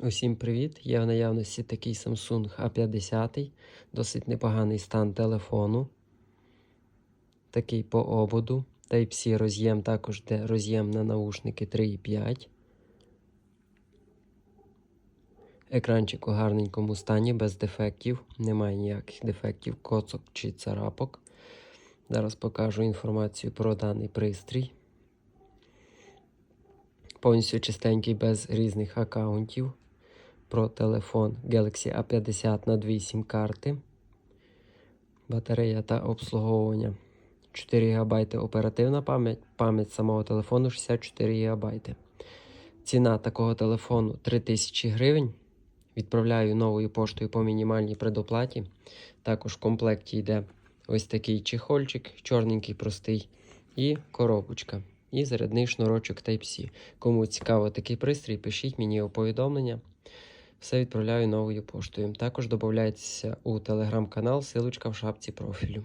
Усім привіт! Є в наявності такий Samsung A50, досить непоганий стан телефону. Такий по ободу. Type-C роз'єм також де роз'єм на наушники 3.5. Екранчик у гарненькому стані, без дефектів. Немає ніяких дефектів, коцок чи царапок. Зараз покажу інформацію про даний пристрій. Повністю чистенький без різних аккаунтів. Про телефон Galaxy A50 на 2 сім карти. Батарея та обслуговування 4 ГБ оперативна пам'ять, пам'ять самого телефону 64 ГБ. Ціна такого телефону 3000 гривень. Відправляю новою поштою по мінімальній предоплаті. Також в комплекті йде ось такий чехольчик, чорненький, простий, і коробочка. І зарядний шнурочок Type-C. Кому цікаво такий пристрій, пишіть мені у повідомлення. Все відправляю новою поштою. Також додайтеся у телеграм-канал, силочка в шапці профілю.